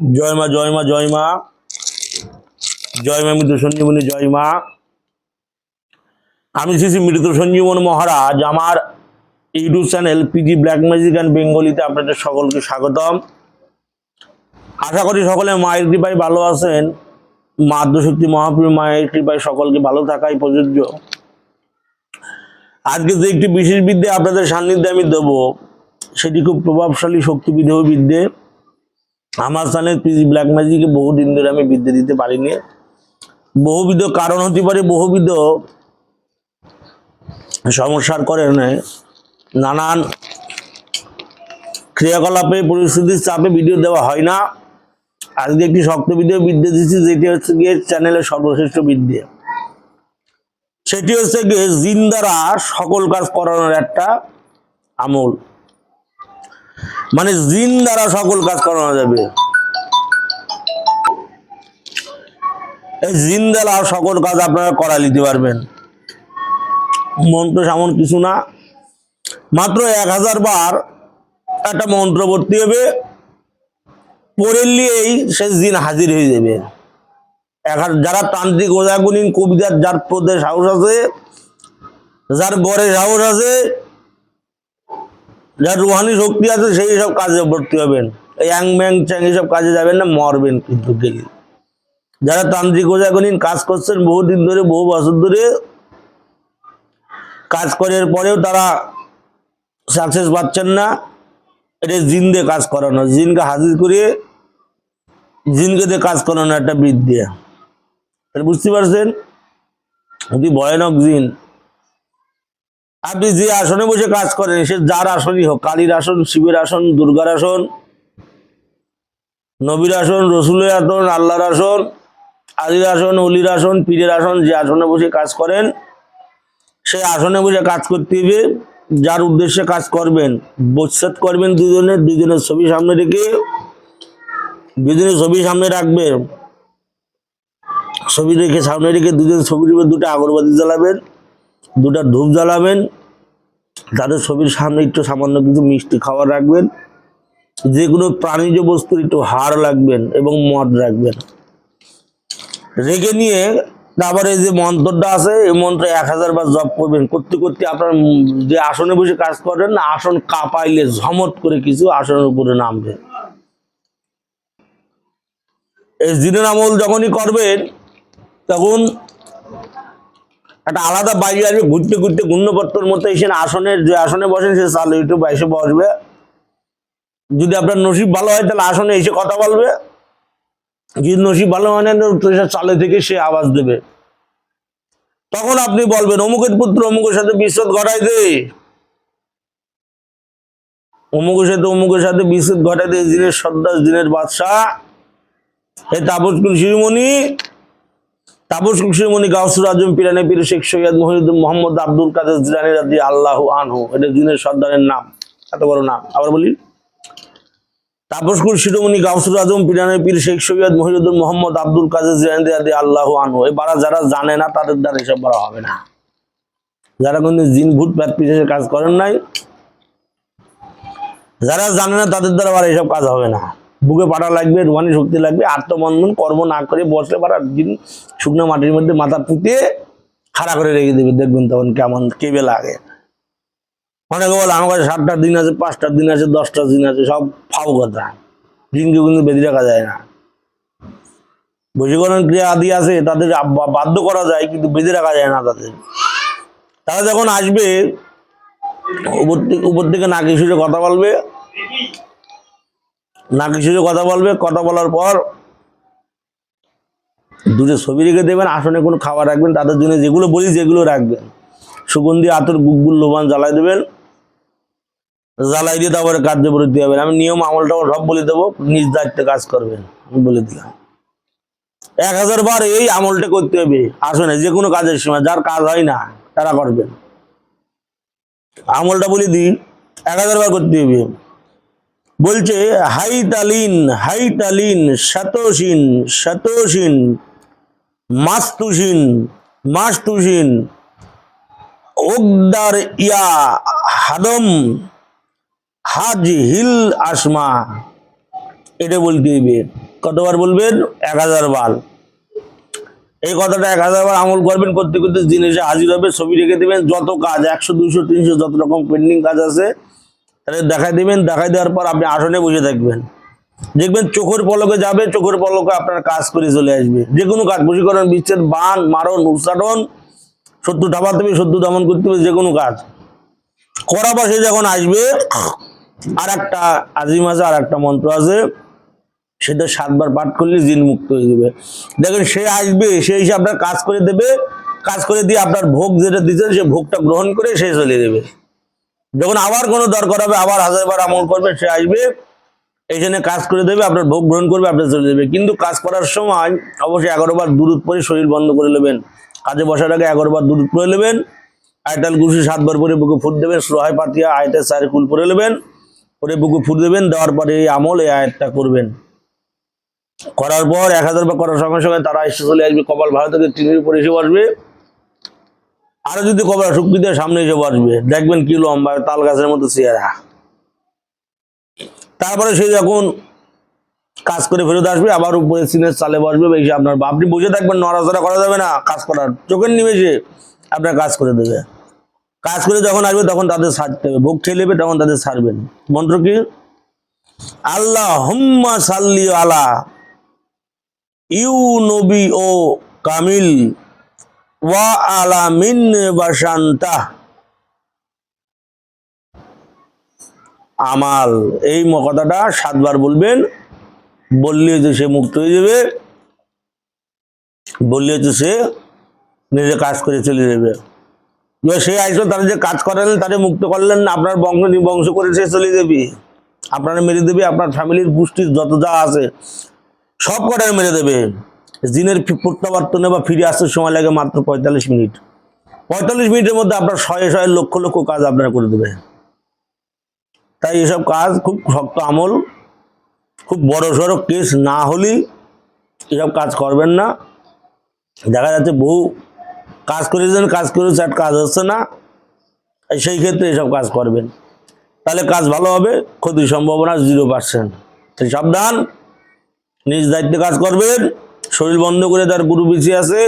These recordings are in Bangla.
জয় মা জয় মা জয় মা। জয় মা মৃত সঞ্জীবনী, জয় মা। আমি শ্রী মৃত সঞ্জীবন মহারাজ, আমার YouTube channel PG black magic and বেঙ্গলিতে আপনাদের সকলকে স্বাগতম। আশা করি সকলে মায়ের কৃপায় ভালো আছেন। মা আদ্যশক্তি মহাপ্রভু মায়ের কৃপায় সকলকে ভালো থাকাই প্রযোজ্য। আজকে যে একটি বিশেষ বিদ্যে আপনাদের সান্নিধ্যে আমি দেবো, সেটি খুব প্রভাবশালী শক্তি বিদেহ বিদ্যে। আমার চ্যানেল পিজি ব্ল্যাক ম্যাজিকে বহুদিন ধরে আমি বিদ্যে দিতে পারিনি। বহুবিধ কারণ হতে পারে, বহুবিধ সমস্যার কারণে নানান ক্রিয়াকলাপে, পরিস্থিতির চাপে ভিডিও দেওয়া হয় না। আজকে একটি শক্ত ভিডিও বিদ্যে দিচ্ছি যেটি হচ্ছে গিয়ে চ্যানেলের সর্বশ্রেষ্ঠ বিদ্যে। সেটি হচ্ছে গিয়ে জিন দ্বারা সকল কাজ করানোর একটা আমল মানে জিন দ্বারা সকল কাজ করানো যাবে। এই জিন দ্বারা সকল কাজ আপনারা করা নিতে পারবেন। মন্ত্র সামন কিছু না। মাত্র এক হাজার বার একটা মন্ত্র ভর্তি হবে। পড়ে নিয়েই সে দিন হাজির হয়ে যাবে। হাজার- যারা তান্ত্রিক ওজাগুনিন কবিতার যার প্রদেশ সাহস আছে, যার গড়ে সাহস আছে যার রুহানি শক্তি আছে সেই সব কাজে ভর্তি হবেন। এই অ্যাং ম্যাং চ্যাং এইসব কাজে যাবেন না, মরবেন কিন্তু গেলে। যারা তান্ত্রিক ওজাগুনিন কাজ করছেন, বহুদিন ধরে, বহু বছর ধরে কাজ করার পরেও তারা সাকসেস পাচ্ছেন না। এটা জিন দিয়ে কাজ করানো। জিনকে হাজির করিয়ে জিনকে দিয়ে কাজ করানো একটা বিদ্যা। বুঝতে পারছেন? অতি ভয়ানক জিন। আপনি যে আসনে বসে কাজ করেন, সে যার আসনই হোক, কালীর আসন, শিবের আসন, দুর্গার আসন, নবীর আসন, রসুলের আসন, আল্লাহর আসন, আলির আসন, অলির আসন, পীরের আসন, যে আসনে বসে কাজ করেন, সে আসনে বসে কাজ করতে হবে। যার উদ্দেশ্যে কাজ করবেন বচ্ছেদ করবেন দুজনের দুজনের ছবি সামনে রেখে, দুজনের ছবি সামনে রাখবেন। ছবি রেখে সামনে রেখে দুজন ছবির উপর দুটো আগরবাতি জ্বালাবেন, দুটো ধূপ জ্বালাবেন তাদের ছবির সামনে একটু সামান্য কিছু মিষ্টি খাবার রাখবেন। যে কোনো প্রাণীজ বস্তুর একটু হাড় রাখবেন এবং মদ রাখবেন। রেখে নিয়ে তারপরে যে মন্ত্রটা আছে, এই মন্ত্র এক হাজার বার জপ করবেন। করতে করতে আপনার যে আসনে বসে কাজ করেন না, আসন কাঁপাইলে ঝমট করে কিছু আসনের উপরে নামবে। এই জিনের আমল যখনই করবেন, তখন একটা আলাদা বাইরে আসবে, ঘুরতে ঘুরতে ঘূর্ণপত্তর মতো এসে আসনের যে আসনে বসেন, সে চালে একটু এসে বসবে। যদি আপনার নসিব ভালো হয়, তাহলে আসনে এসে কথা বলবে। যদি নসিব ভালো হয় না, তো সে চালে থেকে সে আওয়াজ দেবে। তখন আপনি বলবেন, অমুকের পুত্র অমুকের সাথে বিশ্বত ঘটাই দে। অমুকের সাথে অমুকের সাথে বিশ্বত ঘটাই দে দিনের সর্দার দিনের বাদশাহ। হে তাপসকুল শিরোমণি তাপসকুল শিরোমণি গাউসুর আজম, পিরানে পীর শেখ সৈয়দ মহিউদ্দিন মোহাম্মদ, আব্দুল কাদের জিলানি রাজি আল্লাহ আনহু। এটা দিনের সর্দারের নাম, এত বড় নাম। আবার বলি তাপসকুল শিরোমণি গাউসুর আজম পিরানের পীর শেখ সৈয়দ মহিউদ্দিন মোহাম্মদ, আব্দুল কাদের জিলানি রাজি আল্লাহ আনহু। এই বারা যারা জানে না, তাদের দ্বারা এসব বলা হবে না। যারা কিন্তু জিন, ভূত, প্যাট পিছের কাজ করেন নাই, যারা জানে না, তাদের দ্বারা আবার এইসব কাজ হবে না। বুকে পাটা লাগবে রুহানি শক্তি লাগবে, আত্মবন্ধন কর্ম না করে বসলে পারা দিন শুকনো মাটির মধ্যে মাথা পুঁতিয়ে খাড়া করে রেখে দেবে। দেখবেন তখন কেমন কেবে লাগে। অনেকে বলে, আমার কাছে সাতটা দিন আছে, পাঁচটা দিন আছে, দশটা দিন আছে, সব ফাও কথা। দিনকে কিন্তু বেঁধে রাখা যায় না। বশীকরণ ক্রিয়া আদি আছে, তাদের বাধ্য করা যায়, কিন্তু বেঁধে রাখা যায় না তাদের। তারা যখন আসবে, উপর থেকে উপর থেকে নাকি সুরে কথা বলবে নাকি কিছু কথা বলবে, কথা বলার পর দুটো ছবি রেখে দেবেন, আসনে কোনো খাবার রাখবেন, তাদের জন্য যেগুলো বলি যেগুলো রাখবেন। সুগন্ধি আতর গুগগুল লোবান জ্বালাই দেবেন। জ্বালাই দিয়ে তারপরে কার্যপ্রতি হবেন আমি নিয়ম আমলটা সব বলে দেবো, নিজ দায়িত্বে কাজ করবেন, আমি বলে দিলাম। এক হাজার বার এই আমলটা করতে হবে, আসনে যে কোনো কাজের সময়, যার কাজ হয় না, তারা করবেন। আমলটা বলে দিই, এক হাজার বার করতে হবে। বলছে, হাইতালিন হাইতালিন শতসিন শতসিন মাস্তুসিন মাস্তুসিন, ওগদার ইয়া হাদম, হাজ হিল আসমা। এটা বলতে হবে কতবার বলবেন? এক হাজার বার। এই কথাটা এক হাজার বার আমল করবেন, করতে করতে জিনিসে হাজির হবে, ছবি রেখে দেবেন, যত কাজ, একশো, দুশো, তিনশো, যত রকম পেন্ডিং কাজ আছে তাহলে দেখাই দেবেন, দেখাই দেওয়ার পর আপনি আসনে বসে থাকবেন। দেখবেন চোখের পলকে যাবে, চোখের পলকে আপনার কাজ করে চলে আসবে। যে কোনো কাজ বশীকরণ বিচ্ছেদ, বান, মারণ উচ্চাটন শত্রু ঠাপাতে হবে শত্রু দমন করতে হবে যে কোনো কাজ। করা বসে যখন আসবে আর একটা আজিম আছে আর একটা মন্ত্র আছে, সেটা সাতবার পাঠ করলে জিন মুক্ত হয়ে যাবে। দেখেন, সে আসবে, সে এসে আপনার কাজ করে দেবে, কাজ করে দিয়ে আপনার ভোগ যেটা দিচ্ছেন সে ভোগটা গ্রহণ করে সে চলে দেবে যখন আবার কোনো দরকার হবে, আবার হাজারবার আমল করবে, সে আসবে এইখানে কাজ করে দেবে, আপনার ভোগ গ্রহণ করবে, আপনার চলে যাবে। কিন্তু কাজ করার সময় অবশ্যই এগারো বার দূরত পরে শরীর বন্ধ করে নেবেন। কাজে বসার আগে এগারো বার দূরত পরে নেবেন। আয়তাল গুছি সাতবার পরে বুকে ফুট দেবেন সোহাই পাতিয়া আয়তের চারি কুল পরে নেবেন, পরে বুকে ফুট দেবেন, দেওয়ার পরে এই আমল, এই আয়তটা করবেন। করার পর এক হাজার বার করার সঙ্গে সঙ্গে তারা এসে চলে আসবে, কপাল ভালো থেকে, টিনের উপরে এসে বসবে। আরও যদি কবরা শুক্তি দিয়ে সামনে এসে বসবে। দেখবেন কি লম্বা, তাল গাছের মতো চেয়ারা তারপরে সে যখন কাজ করে ফেরত আসবে, আবার উপরে সিনের চালে বসবে, বেশি আপনার আপনি বসে থাকবেন, নড়াচড়া করা যাবে না, কাজ করার। চোখের নিমেষে আপনার কাজ করে দেবে। কাজ করে যখন আসবে, তখন তাদের ছাড়তে হবে। ভোগ খেয়ে নেবে, তখন তাদের ছাড়বেন মন্ত্র কি? আল্লাহ হুম্মা সাল্লি আলা ইউ নবী ও কামিল আমাল, এই কথাটা সাতবার বলবেন, বললে হচ্ছে সে মুক্ত হয়ে যাবে, বললে হচ্ছে সে নিজে কাজ করে চলে যাবে। সে আসলো তারা যে কাজ করেন তাদের মুক্ত করলেন না, আপনার বংশ বংশ করে সে চলে যাবে। আপনারা মেরে দেবে, আপনার ফ্যামিলির গোষ্ঠীর যত যা আছে, সব কটাই মেরে দেবে। জিনের প্রত্যাবর্তনে বা ফিরে আসতে সময় লাগে মাত্র পঁয়তাল্লিশ মিনিট। পঁয়তাল্লিশ মিনিটের মধ্যে আপনার শয়ে শয়ে লক্ষ লক্ষ কাজ আপনারা করে দেবে তাই এসব কাজ খুব শক্ত আমল, খুব বড় সড়ো কেস না হলেই এসব কাজ করবেন না। দেখা যাচ্ছে বহু কাজ করেছেন, কাজ করেছে আর কাজ হচ্ছে না সেই ক্ষেত্রে এসব কাজ করবেন। তাহলে কাজ ভালো হবে, ক্ষতির সম্ভাবনা জিরো পার্সেন্ট সাবধান, নিজ দায়িত্বে কাজ করবেন। শরীর বন্ধ করে তার গুরু পিছিয়ে আছে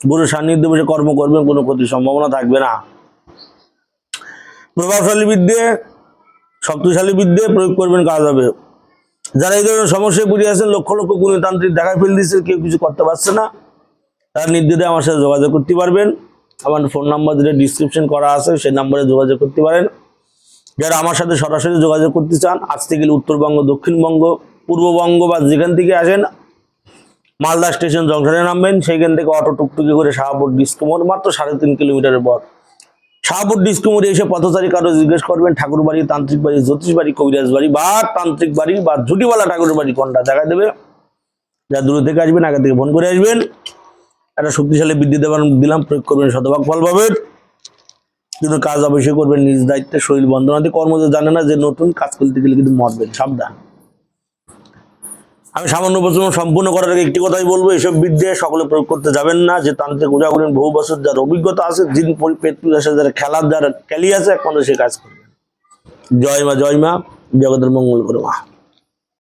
গুরুর সান্নিধ্যে বসে কর্ম করবেন, কোনো ক্ষতির সম্ভাবনা থাকবে না। প্রভাবশালী বিদ্যে শক্তিশালী বিদ্যে প্রয়োগ করবেন, কাজ হবে। যারা এই ধরনের সমস্যায় পড়ে আছেন, লক্ষ লক্ষ গুণতান্ত্রিক দেখায় ফেল দিচ্ছে, কেউ কিছু করতে পারছে না। তারা নির্দ্বিধে আমার সাথে যোগাযোগ করতে পারবেন। আমার ফোন নাম্বার যেটা ডিসক্রিপশন করা আছে, সেই নাম্বারে যোগাযোগ করতে পারেন। যারা আমার সাথে সরাসরি যোগাযোগ করতে চান, আজ থেকে উত্তরবঙ্গ, দক্ষিণবঙ্গ, পূর্ববঙ্গ বা যেখান থেকে আসেন মালদা স্টেশন জংশনে নামবেন, সেইখান থেকে অটো টুকটুকি করে শাহপুর ডিসকোমোর মাত্র সাড়ে তিন কিলোমিটারের পর শাহপুর ডিসকোমোরে এসে পথচারী কারও জিজ্ঞেস করবেন ঠাকুর বাড়ি তান্ত্রিক বাড়ি, জ্যোতিষ বাড়ি, কবিরাজ বাড়ি বা তান্ত্রিক বাড়ি বা ঝুটিওয়ালা ঠাকুর বাড়ি কোনটা দেখা দেবে? যা দূর থেকে আসবেন, আগে থেকে ফোন করে আসবেন। একটা শক্তিশালী বিদ্যুৎ দেবার দিলাম, প্রয়োগ করবেন শতভাগ ফল পাবেন। কিন্তু কাজ অবশ্যই করবেন, নিজ দায়িত্বে শরীর বন্ধনাতে কর্ম যে জানে না যে নতুন কাজ করতে গেলে কিন্তু মরবেন, সাবধান। আমি সামান্য প্রচলন সম্পূর্ণ করার আগে একটি কথাই বলব, এসব বিদ্যে সকলে প্রয়োগ করতে যাবেন না। যে তান্ত্রিক পূজা করেন, বহু বছর যার অভিজ্ঞতা আছে, দিন পরি- আসে যারা খেলার যারা ক্যালি আছে, একমাত্র সে কাজ করবেন জয় মা জয় মা, জগতের মঙ্গল করে মা।